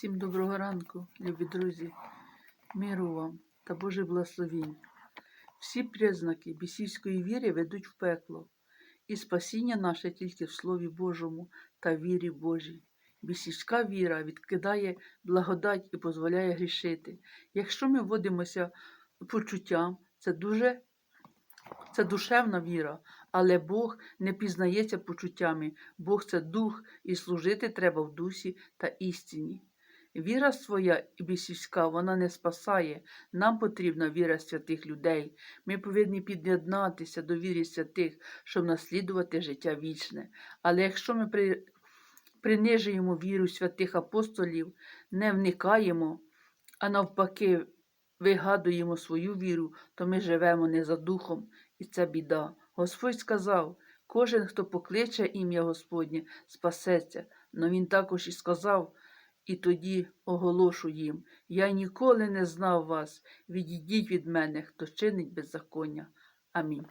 Всім доброго ранку, любі друзі, миру вам та Божий благословінь. Всі признаки бісівської віри ведуть в пекло, і спасіння наше тільки в Слові Божому та вірі Божій. Бісівська віра відкидає благодать і дозволяє грішити. Якщо ми вводимося почуттям, це дуже це душевна віра, але Бог не пізнається почуттями. Бог це дух, і служити треба в дусі та істині. Віра своя і бісівська, вона не спасає. Нам потрібна віра святих людей. Ми повинні під'єднатися до віри святих, щоб наслідувати життя вічне. Але якщо ми при... принижуємо віру святих апостолів, не вникаємо, а навпаки, вигадуємо свою віру, то ми живемо не за духом, і це біда. Господь сказав, кожен, хто покличе ім'я Господнє, спасеться. Но він також і сказав, і тоді оголошу їм: Я ніколи не знав вас, відійдіть від мене, хто чинить беззаконня. Амінь.